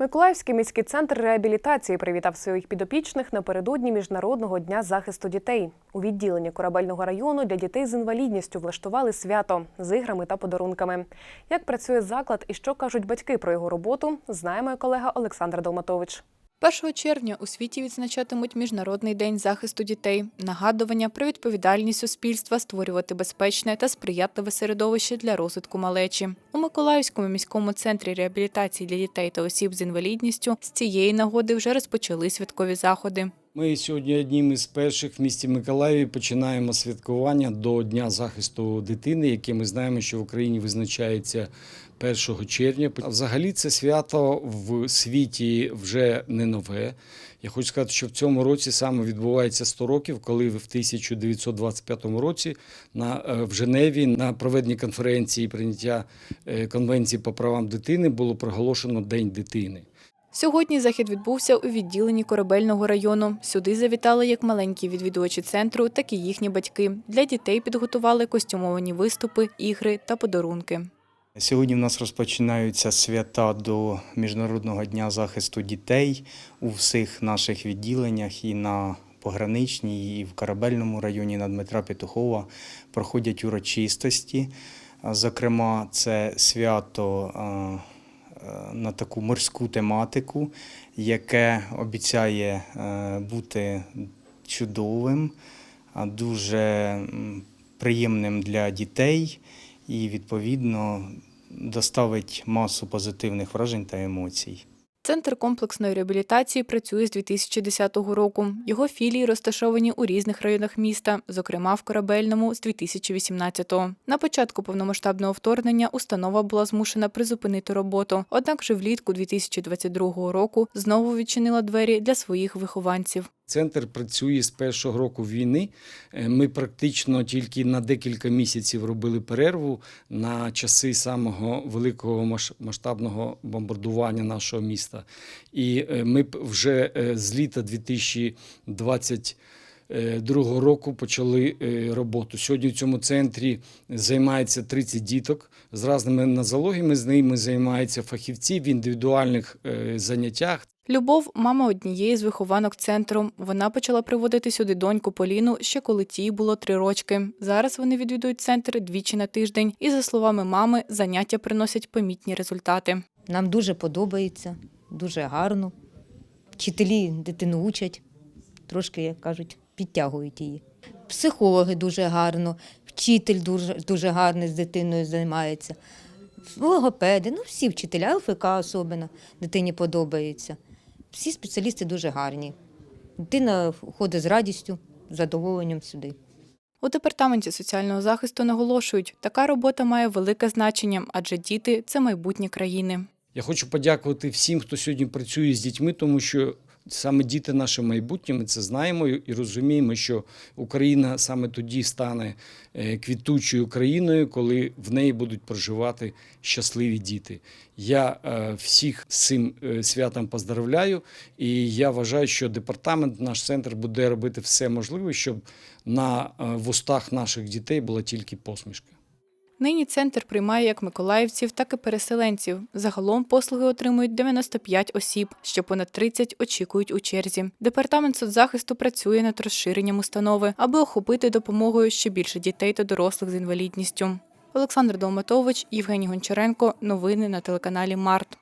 Миколаївський міський центр реабілітації привітав своїх підопічних напередодні Міжнародного дня захисту дітей. У відділенні корабельного району для дітей з інвалідністю влаштували свято з іграми та подарунками. Як працює заклад і що кажуть батьки про його роботу, знає моя колега Олександр Долматович. 1 червня у світі відзначатимуть Міжнародний день захисту дітей, нагадування про відповідальність суспільства створювати безпечне та сприятливе середовище для розвитку малечі. У Миколаївському міському центрі реабілітації для дітей та осіб з інвалідністю з цієї нагоди вже розпочали святкові заходи. Ми сьогодні одним із перших в місті Миколаєві починаємо святкування до Дня захисту дитини, яке ми знаємо, що в Україні визначається 1 червня. Взагалі це свято в світі вже не нове. Я хочу сказати, що в цьому році саме відбувається 100 років, коли в 1925 році на, е, в Женеві на проведенні конференції прийняття е, конвенції по правам дитини було проголошено День дитини. Сьогодні захід відбувся у відділенні корабельного району. Сюди завітали як маленькі відвідувачі центру, так і їхні батьки. Для дітей підготували костюмовані виступи, ігри та подарунки. Сьогодні в нас розпочинаються свята до Міжнародного дня захисту дітей у всіх наших відділеннях і на пограничній, і в корабельному районі на Дмитра Петухова проходять урочистості. Зокрема, це свято на таку морську тематику, яке обіцяє е, бути чудовим, дуже приємним для дітей і відповідно доставить масу позитивних вражень та емоцій. Центр комплексної реабілітації працює з 2010 року. Його філії розташовані у різних районах міста, зокрема в корабельному з 2018-го. На початку повномасштабного вторгнення установа була змушена призупинити роботу. Однак вже влітку 2022 року знову відчинила двері для своїх вихованців. Центр працює з першого року війни. Е, Ми практично тільки на декілька місяців робили перерву на часи самого великого масштабного бомбардування нашого міста. І е, ми вже е, з літа 2022 року почали роботу. Сьогодні в цьому центрі займається 30 діток з різними нозологіями. З ними займаються фахівці в індивідуальних заняттях. Любов мама однієї з вихованок центру. Вона почала приводити сюди доньку Поліну ще коли тій було три рочки. Зараз вони відвідують центр двічі на тиждень, і за словами мами, заняття приносять помітні результати. Нам дуже подобається, дуже гарно. Вчителі дитину учать, трошки, як кажуть, підтягують її. Психологи дуже гарно, вчитель дуже, дуже гарний з дитиною займається. Логопеди, ну всі вчителя, ЛФК особливо, дитині подобається. Всі спеціалісти дуже гарні. Дитина ходить з радістю, з задоволенням сюди. У департаменті соціального захисту наголошують, така робота має велике значення, адже діти це майбутнє країни. Я хочу подякувати всім, хто сьогодні працює з дітьми, тому що саме діти наше майбутнє. Ми це знаємо і розуміємо, що Україна саме тоді стане е, квітучою країною, коли в неї будуть проживати щасливі діти. Я е, всіх з цим е, святом поздравляю, і я вважаю, що департамент, наш центр буде робити все можливе, щоб на вустах наших дітей була тільки посмішка. Нині центр приймає як миколаївців, так і переселенців. Загалом послуги отримують 95 осіб, що понад 30 очікують у черзі. Департамент соцзахисту працює над розширенням установи, аби охопити допомогою ще більше дітей та дорослих з інвалідністю. Олександр Долматович, Євгеній Гончаренко. Новини на телеканалі Март.